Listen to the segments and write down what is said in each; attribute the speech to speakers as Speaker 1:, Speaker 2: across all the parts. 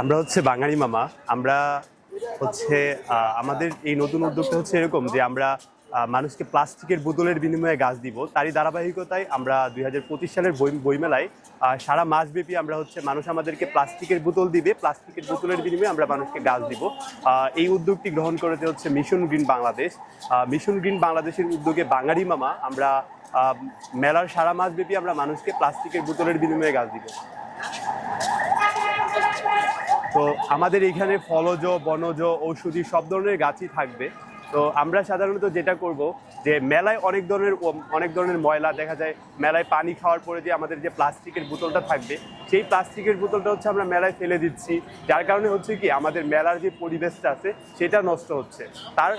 Speaker 1: আমরা হচ্ছে বাঙালি মামা। আমরা হচ্ছে আমাদের এই নতুন উদ্যোগটা হচ্ছে এরকম যে আমরা মানুষকে প্লাস্টিকের বোতলের বিনিময়ে গাছ দিব। তারই ধারাবাহিকতায় আমরা দুই হাজার পঁচিশ সালের বই, বইমেলায় সারা মাসব্যাপী আমরা হচ্ছে মানুষ আমাদেরকে প্লাস্টিকের বোতল দিবে। প্লাস্টিকের বোতলের বিনিময়ে আমরা মানুষকে গাছ দিব। এই উদ্যোগটি গ্রহণ করেছে হচ্ছে mission green Bangladesh. Mission green বাংলাদেশের উদ্যোগে বাঙালি মামা, আমরা মেলার সারা মাসব্যাপী আমরা মানুষকে প্লাস্টিকের বোতলের বিনিময়ে গাছ দিব। তো আমাদের এখানে ফলজ বনজ ঔষধি সব ধরনের গাছই থাকবে। তো আমরা সাধারণত যেটা করব যে মেলায় অনেক ধরনের অনেক ধরনের ময়লা দেখা যায়। মেলায় পানি খাওয়ার পরে যে আমাদের যে প্লাস্টিকের বোতলটা থাকবে, সেই প্লাস্টিকের বোতলটা হচ্ছে আমরা মেলায় ফেলে দিচ্ছি। যার কারণে হচ্ছে কি, আমাদের মেলার যে পরিবেশটা আছে, সেটা নষ্ট হচ্ছে। তার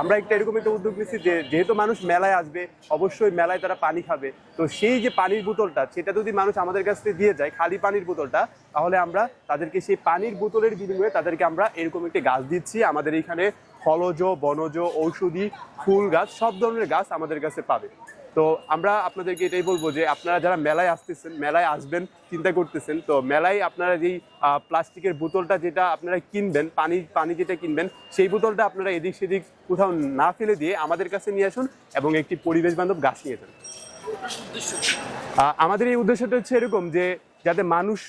Speaker 1: আমরা একটা এরকম একটা উদ্যোগ নিচ্ছি যে, যেহেতু মানুষ মেলায় আসবে, অবশ্যই মেলায় তারা পানি খাবে। তো সেই যে পানির বোতলটা, সেটা যদি মানুষ আমাদের কাছ থেকে দিয়ে যায়, খালি পানির বোতলটা, তাহলে আমরা তাদেরকে সেই পানির বোতলের বিনিময়ে তাদেরকে আমরা এরকম একটি গাছ দিচ্ছি। আমাদের এখানে ফলজ, বনজ, ঔষধি, ফুল গাছ, সব ধরনের গাছ আমাদের কাছে পাবে। তো আমরা আপনাদেরকে এটাই বলব যে, আপনারা যারা মেলায় আসতেছেন, মেলায় আসবেন, চিন্তা করতেছেন, তো মেলায় আপনারা যেই প্লাস্টিকের বোতলটা যেটা আপনারা কিনবেন, পানি পানি যেটা কিনবেন, সেই বোতলটা আপনারা এদিক সেদিক কোথাও না ফেলে দিয়ে আমাদের কাছে নিয়ে আসুন এবং একটি পরিবেশ বান্ধব গাছ নিয়ে যান। আমাদের এই উদ্দেশ্যটা হচ্ছে এরকম যে, যাতে মানুষ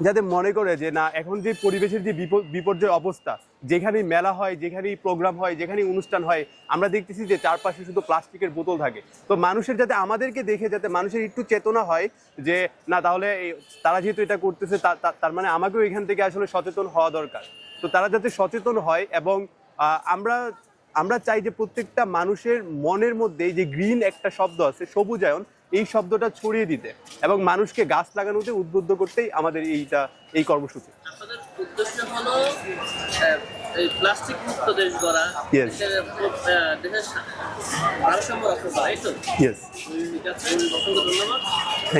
Speaker 1: যাতে মনে করে যে না, এখন যে পরিবেশের যে বিপ- বিপর্যয় অবস্থা, যেখানেই মেলা হয়, যেখানেই প্রোগ্রাম হয়, যেখানেই অনুষ্ঠান হয়, আমরা দেখতেছি যে চারপাশে শুধু প্লাস্টিকের বোতল থাকে। তো মানুষের যাতে আমাদেরকে দেখে, যাতে মানুষের একটু চেতনা হয় যে, না, তাহলে তারা যেহেতু এটা করতেছে তার মানে আমাকেও এখান থেকে আসলে সচেতন হওয়া দরকার। তো তারা যাতে সচেতন হয় এবং আমরা আমরা চাই যে প্রত্যেকটা মানুষের মনের মধ্যে যে গ্রিন একটা শব্দ আছে, সবুজায়ন এই শব্দটা ছড়িয়ে দিতে এবং মানুষকে গাছ লাগানোতে উদ্বুদ্ধ করতেই আমাদের এইটা এই কর্মসূচি।
Speaker 2: উদ্দেশ্য হলো এই প্লাস্টিক মুক্ত দেশ গড়া। দেশের আহ, দেশের সা- ভারসাম্য রক্ষা করা এই তো? ঠিক আছে অসংখ্য ধন্যবাদ।